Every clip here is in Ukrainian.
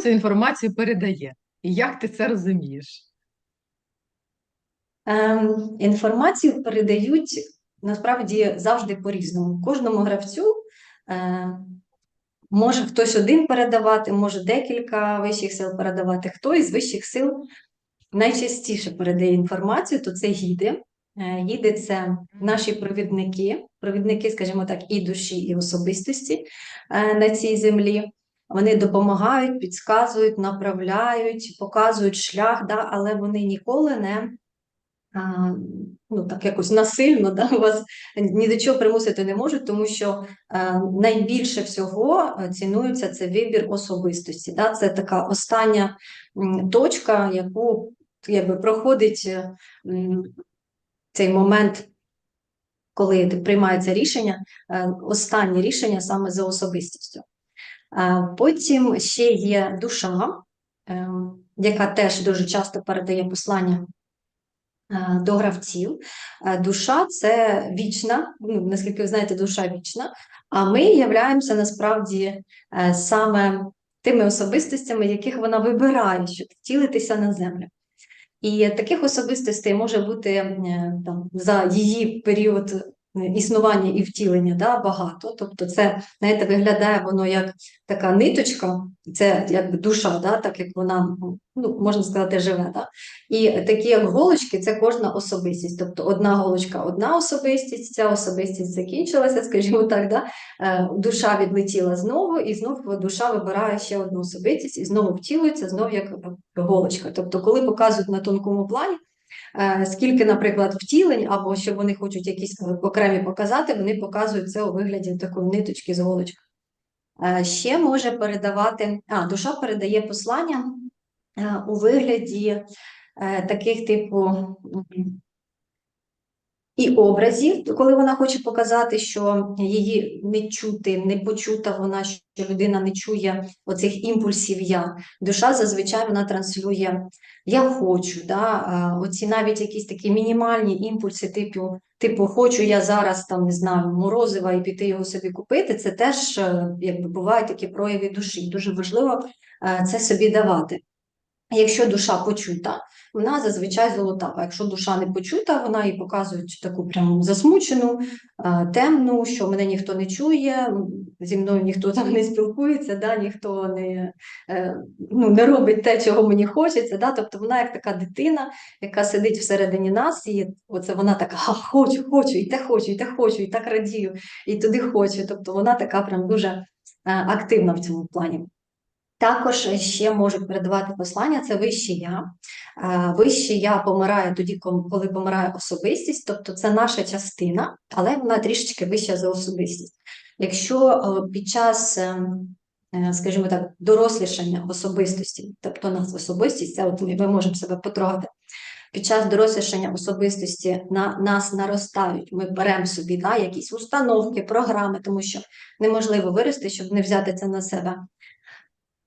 цю інформацію передає? І як ти це розумієш? Ем, інформацію передають насправді завжди по-різному. Кожному гравцю е, може хтось один передавати, може декілька вищих сил передавати. Хто із вищих сил найчастіше передає інформацію, то це гіди. Е, Гіди це наші провідники, провідники, скажімо так, і душі, і особистості е, на цій землі. Вони допомагають, підказують, направляють, показують шлях, да, але вони ніколи не а, ну, так якось насильно да, вас ні до чого примусити не можуть, тому що е, найбільше всього е, цінується це вибір особистості. Да? Це така остання точка, яку якби, проходить е, цей момент, коли приймається рішення, останнє рішення саме за особистістю. Потім ще є душа, е, яка теж дуже часто передає послання е, до гравців. Е, Душа це вічна, ну, наскільки ви знаєте, душа вічна, а ми являємося насправді саме тими особистостями, яких вона вибирає, щоб втілитися на землю. І таких особистостей може бути там, за її період існування і втілення да, багато. Тобто, це, знаєте, виглядає воно як така ниточка, це якби душа, да, так як вона, ну, можна сказати, живе. Да? І такі як голочки, це кожна особистість. Тобто одна голочка одна особистість, ця особистість закінчилася, скажімо так, да? Е, душа відлетіла знову, і знову душа вибирає ще одну особистість і знову втілюється, знову як голочка. Тобто, коли показують на тонкому плані, е, скільки, наприклад, втілень, або що вони хочуть якісь окремі показати, вони показують це у вигляді такої ниточки з голочкою. Е, Ще може передавати, а, душа передає послання е, у вигляді е, таких типу і образів, коли вона хоче показати, що її не чути, не почута вона, що людина не чує оцих імпульсів я. Душа зазвичай вона транслює я хочу, да? оці навіть якісь такі мінімальні імпульси, типу, типу хочу я зараз там не знаю, морозива і піти його собі купити. Це теж е, якби бувають такі прояви душі. Дуже важливо е, це собі давати. Якщо душа почута, вона зазвичай золотава. Якщо душа не почута, вона і показує таку прям засмучену, е, темну, що мене ніхто не чує, зі мною ніхто там не спілкується, да, ніхто не, е, ну, не робить те, чого мені хочеться. Да? Тобто вона як така дитина, яка сидить всередині нас, і оце вона така «Ха, хочу, хочу, і те хочу, і те хочу, і так радію, і туди хочу. Тобто вона така прям дуже е, активна в цьому плані. Також ще можуть передавати послання це вище я. Е, Вище я помирає тоді, коли помирає особистість, тобто це наша частина, але вона трішечки вища за особистість. Якщо е, під час, е, скажімо так, дорослішання особистості, тобто нас особистість, це от ми можемо себе потрогати. Під час дорослішання особистості на нас наростають, ми беремо собі да, якісь установки, програми, тому що неможливо вирости, щоб не взяти це на себе.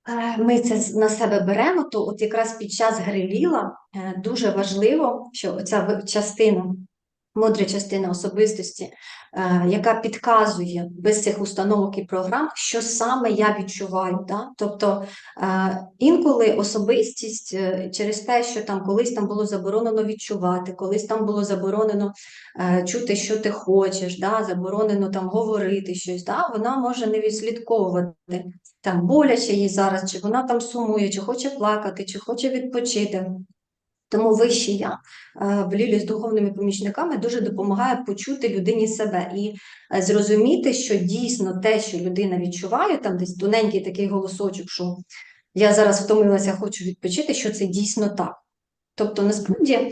Е, Ми це на себе беремо, то от якраз під час гриліла е, дуже важливо, що ця частина, мудра частина особистості, е, яка підказує без цих установок і програм, що саме я відчуваю. Да? Тобто е, інколи особистість е, через те, що там колись там було заборонено відчувати, колись там було заборонено чути, що ти хочеш, да? заборонено там говорити щось, да? вона може не відслідковувати там боляче їй зараз, чи вона там сумує, чи хоче плакати, чи хоче відпочити. Тому вище я е, в лілі з духовними помічниками дуже допомагає почути людині себе і е, зрозуміти, що дійсно те, що людина відчуває, там десь тоненький такий голосочок, що я зараз втомилася, хочу відпочити, що це дійсно так. Тобто, насправді,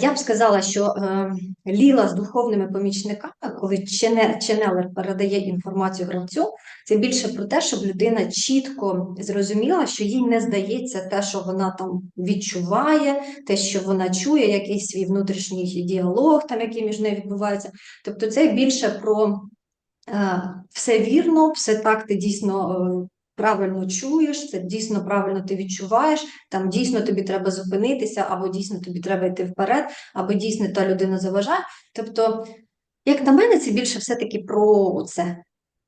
я б сказала, що е, ліла з духовними помічниками, коли чене- ченелер передає інформацію гравцю, це більше про те, щоб людина чітко зрозуміла, що їй не здається те, що вона там відчуває, те, що вона чує, якийсь свій внутрішній діалог, там, який між нею відбувається. Тобто це більше про е, все вірно, все так ти дійсно е, правильно чуєш, це дійсно правильно ти відчуваєш, там дійсно тобі треба зупинитися, або дійсно тобі треба йти вперед, або дійсно та людина заважає. Тобто, як на мене, це більше все-таки про це.